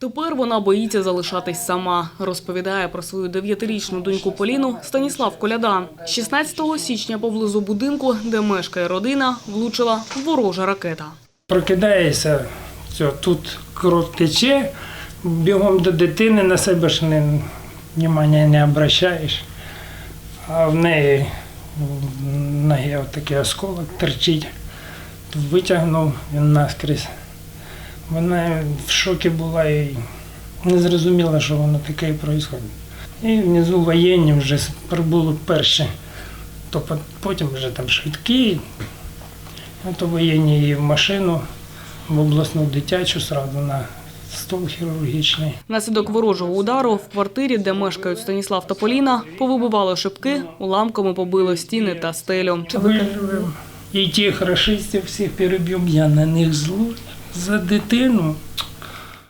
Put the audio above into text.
Тепер вона боїться залишатись сама. Розповідає про свою дев'ятирічну доньку Поліну Станіслав Коляда. 16 січня поблизу будинку, де мешкає родина, влучила ворожа ракета. Прокидаєшся, все, тут кров тече, бігом до дитини на себе ж не, внимання не обращаєш. А в неї в ногі отакий осколок терчить. Витягнув він наскрізь. Вона в шокі була і не зрозуміла, що воно таке відбувається. І внизу воєнні вже прибули перші, то потім вже там швидкі, а то воєнні її в машину, в обласну дитячу, сразу на стол хірургічний. Наслідок ворожого удару в квартирі, де мешкають Станіслав та Поліна, повибивало шибки, уламками побило стіни та стелю. Виживемо. І тих рашистів всіх переб'ємо. Я на них злу за дитину.